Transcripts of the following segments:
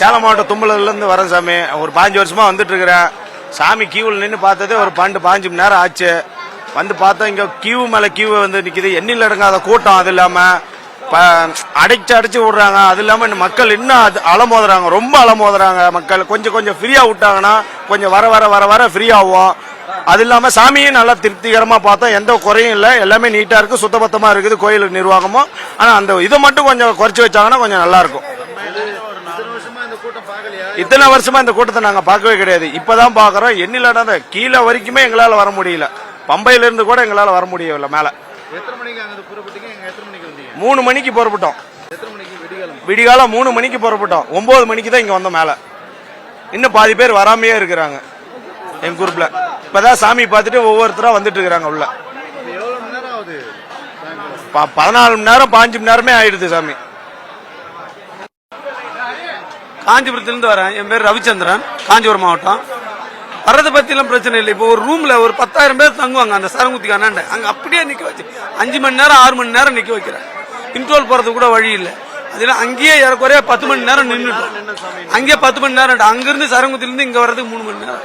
சேலம் மாவட்டம் தும்பலூர்லேருந்து வரேன் சாமி. ஒரு பாஞ்சு வருஷமாக வந்துட்டுருக்கிறேன் சாமி கியூவில் நின்று பார்த்ததே ஒரு பன்னெண்டு பாஞ்சு மணி நேரம் ஆச்சு. வந்து பார்த்தா இங்கே கியூ மேலே கியூ வந்து நிற்கிது எண்ணில் அடங்காத கூட்டம் அது இல்லாமல் இப்போ அடைச்சு அடைச்சு விடுறாங்க அது இல்லாமல் இன்னும் மக்கள் இன்னும் அது அலமோதுறாங்க. ரொம்ப அலமோதுறாங்க மக்கள். கொஞ்சம் கொஞ்சம் ஃப்ரீயாக விட்டாங்கன்னா கொஞ்சம் வர வர வர வர ஃப்ரீயாகும் அது இல்லாமல் சாமியும் நல்லா திருப்திகரமாக பார்த்தோம். எந்த குறையும் இல்லை. எல்லாமே நீட்டாக இருக்குது சுத்தபத்தமாக இருக்குது கோயில் நிர்வாகமும். ஆனால் அந்த இதை மட்டும் கொஞ்சம் குறைச்சி வச்சாங்கன்னா கொஞ்சம் நல்லாயிருக்கும் இத்தனை வருஷமா இந்த கூட்டத்தை நாங்க பார்க்கவே கிடையாது. இப்பதான் பாக்குறோம் எண்ணில கீழே வரைக்குமே எங்களால வர முடியல. பம்பையில இருந்து கூட எங்களால வர முடியவில்லை மேல. மூணு மணிக்கு புறப்பட்டோம். விடிகாலம் மூணு மணிக்கு புறப்பட்டோம். ஒன்பது மணிக்கு தான் இங்க வந்தோம் மேல. இன்னும் பாதி பேர் வராமையே இருக்கிறாங்க எங்க குரூப்ல இப்பதான் சாமி பார்த்துட்டு ஒவ்வொருத்தரா வந்துட்டு இருக்கிறாங்க உள்ள. பதினாலு மணி நேரம் பாஞ்சு மணி நேரமே ஆயிடுது சாமி. காஞ்சிபுரத்திலிருந்து வரேன். என் பேர் ரவிச்சந்திரன். காஞ்சிபுரம் மாவட்டம். வர்றதை பற்றிலாம் பிரச்சனை இல்லை. இப்போ ஒரு ரூமில் ஒரு பத்தாயிரம் பேர் தங்குவாங்க. அந்த சரங்குத்தி அண்ணாண்ட. அங்கே அப்படியே நிற்க வச்சு. அஞ்சு மணி நேரம் ஆறு மணி நேரம் நிற்க வைக்கிறேன். இன்ட்ரோல் போகிறது கூட வழி இல்லை. அதில் அங்கேயே ஏறக்குறைய பத்து மணி நேரம் நின்றுட்டோம் அங்கேயே பத்து மணி நேரம் அங்கேருந்து சரங்குத்திலேருந்து இங்கே வர்றதுக்கு மூணு மணி நேரம்.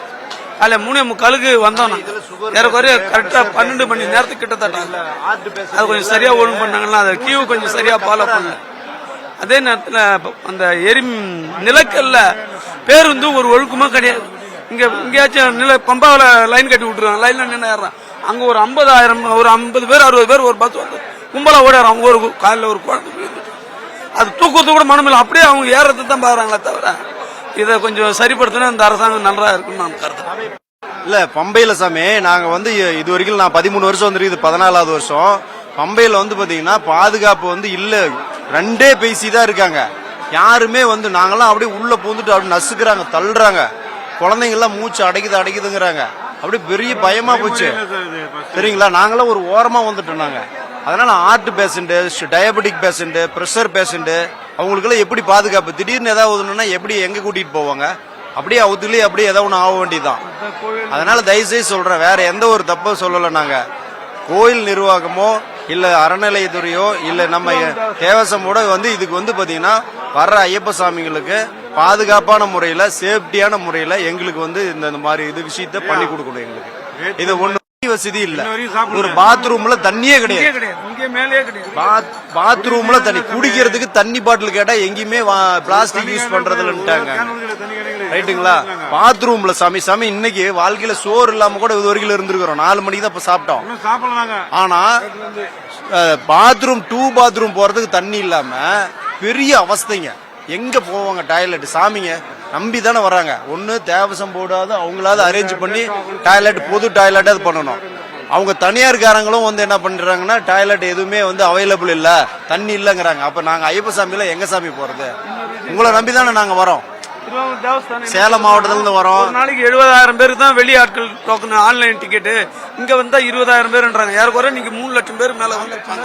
அதுல மூணே முக்காலுக்கு வந்தோம் ஏறக்குறைய கரெக்டாக பன்னெண்டு மணி நேரத்துக்கு கிட்டத்தட்ட. அது கொஞ்சம் சரியாக ஒழுங்கு பண்ணாங்கன்னா அதை கியூ கொஞ்சம் சரியாக ஃபாலோ பண்ணல. அதே நேரத்தில் அந்த எரி நிலக்கல்ல பேருந்து ஒரு ஒழுக்கமாக கிடையாது. இங்கே இங்கேயாச்சும் நில பம்பாவில் லைன் கட்டி விட்டுருவாங்க. லைனில் நின்று ஏறுறான். அங்கே ஒரு ஐம்பதாயிரம் ஒரு ஐம்பது பேர் அறுபது பேர் ஒரு பஸ் வந்து கும்பலா அவங்க ஒரு காலைல ஒரு குழந்தை அது தூக்கத்து கூட மனமில்லை அப்படியே அவங்க ஏறதை தான் பாக்குறாங்களே தவிர இதை கொஞ்சம் சரிப்படுத்தினா இந்த அரசாங்கம் நல்லா இருக்குன்னு நான் கருத்துறேன் இல்லை பம்பையில் சாமி நாங்கள் வந்து இது வரைக்கும் நான் பதிமூணு வருஷம் வந்துருக்கு பதினாலாவது வருஷம். பம்பையில் வந்து பார்த்தீங்கன்னா பாதுகாப்பு வந்து இல்லை. ரெண்டே பேசி தான் இருக்காங்க. யாருமே வந்து நாங்கெல்லாம் அப்படியே உள்ள பூந்துட்டு அப்படி நசுக்குறாங்க தள்ளுறாங்க. குழந்தைங்க எல்லாம் மூச்சு அடைக்குது அடைக்குதுங்கிறாங்க. அப்படியே பெரிய பயமா போச்சு. சரிங்களா நாங்களாம் ஒரு ஓரமா வந்துட்டோம் நாங்க. அதனால heart patient diabetic patient pressure patient அவங்களுக்கெல்லாம் எப்படி பாதுகாப்பு? திடீர்னு ஏதாவது ஒண்ணுன்னா எப்படி எங்க கூட்டிட்டு போவாங்க? அப்படியே அவுத்துலயே அப்படியே ஏதாவது ஒன்று ஆக வேண்டியதுதான். அதனால தயவுசெய்து சொல்றேன் வேற எந்த ஒரு தப்பும் சொல்லல நாங்க. கோயில் நிர்வாகமோ இல்ல அறநிலையத்துறையோ இல்ல நம்ம தேவசமோட வந்து இதுக்கு வந்து பாத்தீங்கன்னா வர்ற ஐயப்ப சாமிகளுக்கு பாதுகாப்பான முறையில சேஃப்டியான முறையில எங்களுக்கு வந்து இந்த இந்த மாதிரி இது விஷயத்த பண்ணி கொடுக்கணும் எங்களுக்கு. இது ஒண்ணு. வசதி இல்ல. ஒரு பாத்ரூம்ல தண்ணியே கிடையாது. பாத்ரூம்ல தண்ணி. குடிக்கிறதுக்கு தண்ணி பாட்டில் கேட்டா எங்கேயுமே பிளாஸ்டிக் யூஸ் பண்றதுலன்ட்டாங்க ரைட்டுங்களா? பாத்ரூம்ல சாமி சாமி இன்னைக்கு வாழ்க்கையில சோறு இல்லாம கூட இது வரைக்கும் இருந்திருக்கிறோம். நாலு மணிக்கு தான் இப்ப சாப்பிட்டோம். ஆனா பாத்ரூம் டூ பாத்ரூம் போறதுக்கு தண்ணி இல்லாம பெரிய அவஸ்தைங்க. எங்க போவாங்க டாய்லெட் சாமிங்க நம்பி தானே வராங்க ஒண்ணு தேவசம் போடாது அவங்களாவது அரேஞ்ச் பண்ணி டாய்லெட் பொது டாய்லெட் அது பண்ணணும். அவங்க தனியார்காரங்களும் வந்து என்ன பண்றாங்கன்னா டாய்லெட் எதுவுமே வந்து அவைலபிள் இல்ல. தண்ணி இல்லங்கிறாங்க. அப்ப நாங்க ஐயப்ப சாமியில எங்க சாமி போறது? உங்களை நம்பி தானே நாங்க வரோம். சேலம் மாவட்டத்துல இருந்து வரோம். நாளைக்கு எழுபதாயிரம் பேருக்கு தான் வெளி ஆட்கள் டோக்கன் ஆன்லைன் டிக்கெட்டு இங்க வந்தா இருபதாயிரம் பேர்ன்றாங்க. ஏறக்குறைய நீங்க மூணு லட்சம் பேர் மேல வந்திருப்பாங்க.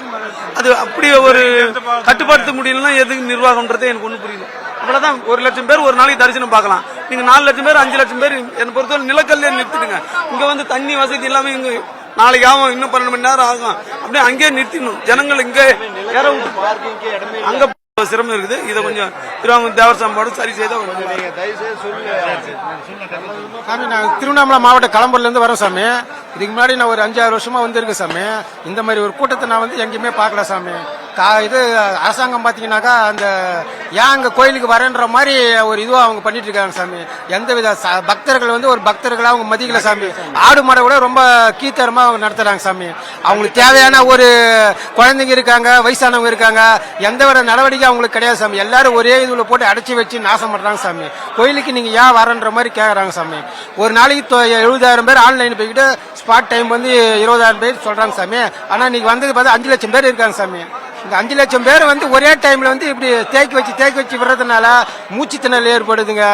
அது அப்படி ஒரு கட்டுப்படுத்த முடியலன்னா எதுக்கு நிர்வாகம்ன்றது எனக்கு ஒண்ணு புரியல. அவ்வளவுதான். ஒரு லட்சம் பேர் ஒரு நாளைக்கு தரிசனம் பார்க்கலாம். நீங்க நாலு லட்சம் பேர் அஞ்சு லட்சம் பேர் என்னை பொறுத்தவரை நிலக்கல்லே நிறுத்திடுங்க. இங்க வந்து தண்ணி வசதி இல்லாம இங்க நாளைக்கு ஆகும் இன்னும் பன்னெண்டு மணி நேரம் ஆகும். அப்படியே அங்கேயே நிறுத்திடணும். ஜனங்கள் இங்கே ஏற விட்டு அங்க சிரமம் இருக்குது. இதை கொஞ்சம் திருவாங்க தேவர் சாம்பாடு சரி செய்தால் சாமி நான் திருவண்ணாமலை மாவட்ட களம்பூர்ல இருந்து வரோம் சாமி. இதுக்கு முன்னாடி நான் ஒரு அஞ்சாறு வருஷமா வந்திருக்கேன் சாமி. இந்த மாதிரி ஒரு கூட்டத்தை நான் வந்து எங்கேயுமே பார்க்கல சாமி. இது அரசாங்கம் பார்த்தீங்கன்னாக்கா அந்த ஏன் அங்கே கோயிலுக்கு வரேன்ற மாதிரி ஒரு இதுவாக அவங்க பண்ணிட்டு இருக்காங்க சாமி. எந்த வித பக்தர்கள் வந்து ஒரு பக்தர்களாக அவங்க மதிக்கல சாமி. ஆடு மாடை கூட ரொம்ப கீத்தரமாக அவங்க நடத்துகிறாங்க சாமி. அவங்களுக்கு தேவையான ஒரு குழந்தைங்க இருக்காங்க வயசானவங்க இருக்காங்க. எந்த வித நடவடிக்கை அவங்களுக்கு கிடையாது சாமி. எல்லாரும் ஒரே இதில் போட்டு அடைச்சி வச்சு நாசம் பண்ணுறாங்க சாமி. கோயிலுக்கு நீங்கள் ஏன் வரன்ற மாதிரி கேட்குறாங்க சாமி. ஒரு நாளைக்கு எழுபதாயிரம் பேர் ஆன்லைன் போய்கிட்டு ஸ்பாட் டைம் வந்து இருபதாயிரம் பேர் சொல்கிறாங்க சாமி. ஆனால் நீங்கள் வந்தது பார்த்தா அஞ்சு லட்சம் பேர் இருக்காங்க சாமி. இந்த அஞ்சு லட்சம் பேர் வந்து ஒரே டைம்ல வந்து இப்படி தேக்கி வச்சு தேக்கி வச்சு விடுறதுனால மூச்சு திணறல் ஏற்படுதுங்க.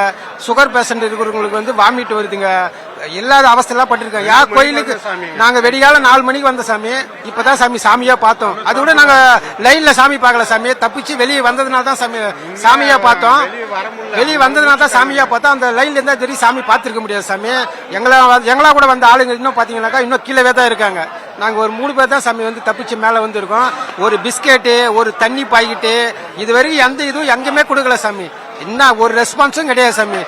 சுகர் பேஷண்ட் இருக்கிறவங்களுக்கு வந்து வாமிட் வருதுங்க. இல்லாத அவஸ்தையெல்லாம் பட்டிருக்கோம் யா கோயிலுக்கு நாங்க வெடிகால நாலு மணிக்கு வந்த சாமி. இப்பதான் சாமி சாமியா பார்த்தோம். அது கூட நாங்க லைன்ல சாமி பார்க்கல சாமி. தப்பிச்சு வெளியே வந்ததுனால தான் சாமி சாமியா பார்த்தோம். வெளியே வந்ததுனால தான் சாமியா பார்த்தோம். அந்த லைன்ல இருந்தா தெரியும் சாமி பார்த்திருக்க முடியாது சாமி. எங்களா எங்களா கூட வந்த ஆளுங்க இன்னும் பாத்தீங்கன்னாக்கா இன்னும் கீழே தான் இருக்காங்க. நாங்கள் ஒரு மூணு பேர் தான் சாமி வந்து தப்பிச்சு மேலே வந்திருக்கோம். ஒரு பிஸ்கெட்டு ஒரு தண்ணி பாக்கெட்டு இது வரைக்கும் எந்த இதுவும் எங்கேயுமே கொடுக்கல சாமி. என்ன ஒரு ரெஸ்பான்ஸும் கிடையாது சாமி.